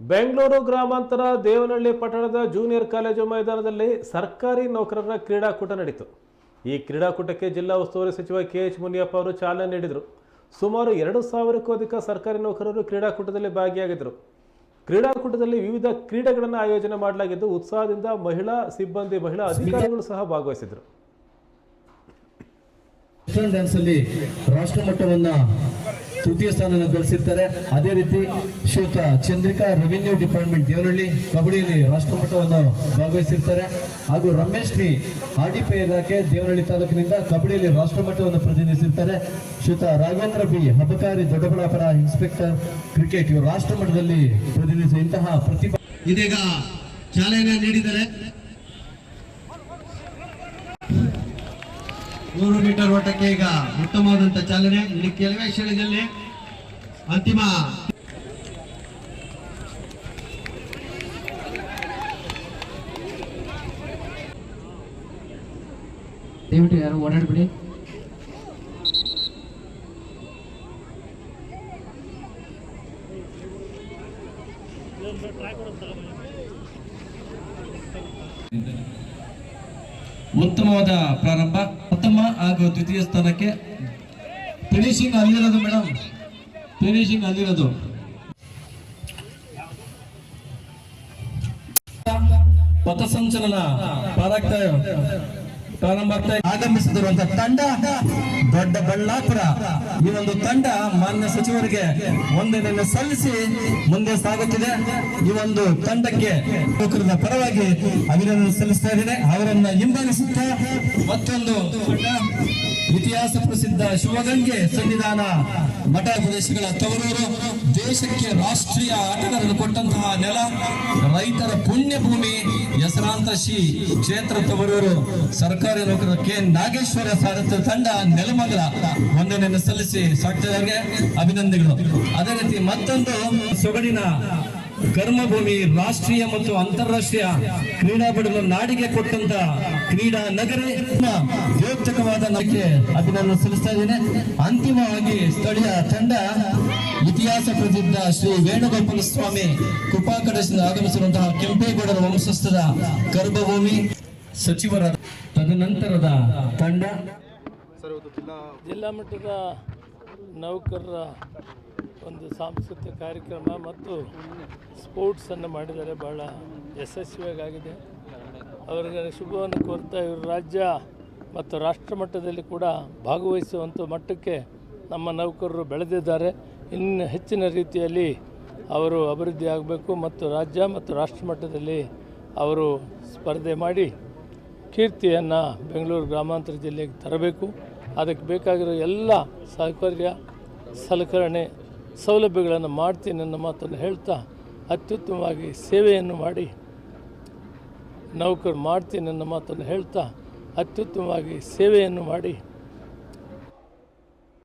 ಬೆಂಗಳೂರು ಗ್ರಾಮಾಂತರ ದೇವನಹಳ್ಳಿ ಪಟ್ಟಣದ junior college ಮೈದಾನದಲ್ಲಿ ಸರ್ಕಾರಿ ನೌಕರರ ಕ್ರೀಡಾಕೂಟ ನಡೆಯಿತು ಈ ಕ್ರೀಡಾಕೂಟಕ್ಕೆ ಜಿಲ್ಲಾ ಉಸ್ತುವಾರಿ ಸಚಿವ ಕೆ ಎಚ್ ಮುನಿಯಪ್ಪ ಅವರು ಚಾಲನೆ ನೀಡಿದರು. ಸುಮಾರು ಎರಡು ಸಾವಿರಕ್ಕೂ ಅಧಿಕ ಸರ್ಕಾರಿ ನೌಕರರು ಕ್ರೀಡಾಕೂಟದಲ್ಲಿ ಭಾಗಿಯಾಗಿದ್ದರು. ಕ್ರೀಡಾಕೂಟದಲ್ಲಿ ವಿವಿಧ ಕ್ರೀಡೆಗಳನ್ನು ಆಯೋಜನೆ ಮಾಡಲಾಗಿದ್ದು, ಉತ್ಸಾಹದಿಂದ ಮಹಿಳಾ ಸಿಬ್ಬಂದಿ, ಮಹಿಳಾ ಅಧಿಕಾರಿಗಳು ಸಹ ಭಾಗವಹಿಸಿದರು ವೆಸ್ಟರ್ನ್ ಡ್ಯಾನ್ಸ್ ಅಲ್ಲಿ ರಾಷ್ಟ್ರ ಮಟ್ಟವನ್ನ ತೃತೀಯ ಸ್ಥಾನ ಗಳಿಸಿರ್ತಾರೆ. ಅದೇ ರೀತಿ ಶ್ರೀಯುತ ಚಂದ್ರಿಕಾ ರೆವಿನ್ಯೂ ಡಿಪಾರ್ಟ್ಮೆಂಟ್ ದೇವನಹಳ್ಳಿ ಕಬಡ್ಡಿಯಲ್ಲಿ ರಾಷ್ಟ್ರ ಮಟ್ಟವನ್ನು ಭಾಗವಹಿಸಿರ್ತಾರೆ. ಹಾಗೂ ರಮೇಶ್ ನಿ ಆರ್ಡಿಪಿ ಇಲಾಖೆ ದೇವನಹಳ್ಳಿ ತಾಲೂಕಿನಿಂದ ಕಬಡ್ಡಿಯಲ್ಲಿ ರಾಷ್ಟ್ರ ಮಟ್ಟವನ್ನು ಪ್ರತಿನಿಧಿಸಿರ್ತಾರೆ. ಶ್ರೀಯುತ Raghavendra B Habakari Doddaballapur inspector cricket ಇವರು ರಾಷ್ಟ್ರ ಮಟ್ಟದಲ್ಲಿ ಪ್ರತಿನಿಧಿಸಿ ಇಂತಹ ಪ್ರತಿಭಾ ಇದೀಗ ಚಾಲನೆ ನೀಡಿದ್ದಾರೆ ನೂರು ಮೀಟರ್ ಓಟಕ್ಕೆ ಈಗ ಉತ್ತಮವಾದಂತ ಚಾಲನೆ ಇಲ್ಲಿ ಕೆಲವೇ ಕ್ಷಣದಲ್ಲಿ ಅಂತಿಮ. ದಯವಿಟ್ಟು ಯಾರು ಓಡಾಡ್ಬಿಡಿ. ಉತ್ತಮವಾದ ಪ್ರಾರಂಭ. ಪ್ರಥಮ ಹಾಗೂ ದ್ವಿತೀಯ ಸ್ಥಾನಕ್ಕೆ ಫಿನಿಶಿಂಗ್ ಅಲ್ಲಿರೋದು ಮೇಡಮ್ ಫಿನಿಶಿಂಗ್ ಅಲ್ಲಿರೋದು. ಪಥಸಂಚಲನ ಪ್ರಾರಂಭ ಆಗ್ತಾ ತಂಡ ದೊಡ್ಡ ಬಳ್ಳಾಪುರ. ಈ ಒಂದು ತಂಡ ಮಾನ್ಯ ಸಚಿವರಿಗೆ ವಂದನೆಯನ್ನು ಸಲ್ಲಿಸಿ ಮುಂದೆ ಸಾಗುತ್ತಿದೆ. ಈ ಒಂದು ತಂಡಕ್ಕೆ ಪರವಾಗಿ ಅಭಿನಂದನೆ ಸಲ್ಲಿಸ್ತಾ ಇದ್ದೇನೆ. ಅವರನ್ನ ಹಿಂಬಾಲಿಸುತ್ತಾ ಮತ್ತೊಂದು ಇತಿಹಾಸ ಪ್ರಸಿದ್ಧ ಶಿವಗಂಗೆ ಸನ್ನಿಧಾನ ಮಠ ಪ್ರದೇಶಗಳ ತವರೂರು ದೇಶಕ್ಕೆ ರಾಷ್ಟ್ರೀಯ ಆಟಗಾರರು ಕೊಟ್ಟಂತಹ ನೆಲ ರೈತರ ಪುಣ್ಯ ಭೂಮಿ ಹೆಸರಾಂತ ಶ್ರೀ ಕ್ಷೇತ್ರ ತವರೂರು. ಸರ್ಕಾರಿ ನೌಕರ ಕೆ. ನಾಗೇಶ್ವರ ಸಾರಥ್ಯ ತಂಡ ನೆಲಮಂಗಲ ವಂದನೆಯನ್ನು ಸಲ್ಲಿಸಿ ಸಾಕ್ತಿದ್ದಾರೆ ಅಭಿನಂದನೆಗಳು. ಅದೇ ರೀತಿ ಮತ್ತೊಂದು ಸೊಗಡಿನ ಕರ್ಮಭೂಮಿ, ರಾಷ್ಟ್ರೀಯ ಮತ್ತು ಅಂತಾರಾಷ್ಟ್ರೀಯ ಕ್ರೀಡಾಪಟುಗಳು ನಾಡಿಗೆ ಕೊಟ್ಟಂತ ಕ್ರೀಡಾ ನಗರ ದ್ಯೋತಕವಾದ ನಮಗೆ ಅಭಿನಂದನೆ ಸಲ್ಲಿಸ್ತಾ ಇದ್ದೇನೆ. ಅಂತಿಮವಾಗಿ ಸ್ಥಳೀಯ ತಂಡ ಇತಿಹಾಸ ಪ್ರಸಿದ್ಧ ಶ್ರೀ ವೇಣುಗೋಪಾಲ ಸ್ವಾಮಿ ಕೃಪಾಕಡಸಿಂದ ಆಗಮಿಸಿರುವಂತಹ ಕೆಂಪೇಗೌಡರ ವಂಶಸ್ಥದ ಕರ್ಮಭೂಮಿ ಸಚಿವರ ತದನಂತರದ ತಂಡ. ಜಿಲ್ಲಾ ಮಟ್ಟದ ನೌಕರರ ಒಂದು ಸಾಂಸ್ಕೃತಿಕ ಕಾರ್ಯಕ್ರಮ ಮತ್ತು ಸ್ಪೋರ್ಟ್ಸನ್ನು ಮಾಡಿದರೆ ಭಾಳ ಯಶಸ್ವಿಯಾಗಿದೆ ಅವರಿಗೆ ಶುಭವನ್ನು ಕೋರ್ತಾ ಇವರು ರಾಜ್ಯ ಮತ್ತು ರಾಷ್ಟ್ರ ಮಟ್ಟದಲ್ಲಿ ಕೂಡ ಭಾಗವಹಿಸುವಂಥ ಮಟ್ಟಕ್ಕೆ ನಮ್ಮ ನೌಕರರು ಬೆಳೆದಿದ್ದಾರೆ. ಇನ್ನು ಹೆಚ್ಚಿನ ರೀತಿಯಲ್ಲಿ ಅವರು ಅಭಿವೃದ್ಧಿ ಆಗಬೇಕು ಮತ್ತು ರಾಜ್ಯ ಮತ್ತು ರಾಷ್ಟ್ರ ಮಟ್ಟದಲ್ಲಿ ಅವರು ಸ್ಪರ್ಧೆ ಮಾಡಿ ಕೀರ್ತಿಯನ್ನು ಬೆಂಗಳೂರು ಗ್ರಾಮಾಂತರ ಜಿಲ್ಲೆಗೆ ತರಬೇಕು. ಅದಕ್ಕೆ ಬೇಕಾಗಿರೋ ಎಲ್ಲ ಸೌಕರ್ಯ, ಸಲಕರಣೆ ಸೌಲಭ್ಯಗಳನ್ನು ಮಾಡ್ತೀನಿ ಅನ್ನೋ ಮಾತನ್ನು ಹೇಳ್ತಾ ಅತ್ಯುತ್ತಮವಾಗಿ ಸೇವೆಯನ್ನು ಮಾಡಿ ನೌಕರು ಮಾಡ್ತೀನಿ ಅನ್ನೋ ಮಾತನ್ನು ಹೇಳ್ತಾ ಅತ್ಯುತ್ತಮವಾಗಿ ಸೇವೆಯನ್ನು ಮಾಡಿ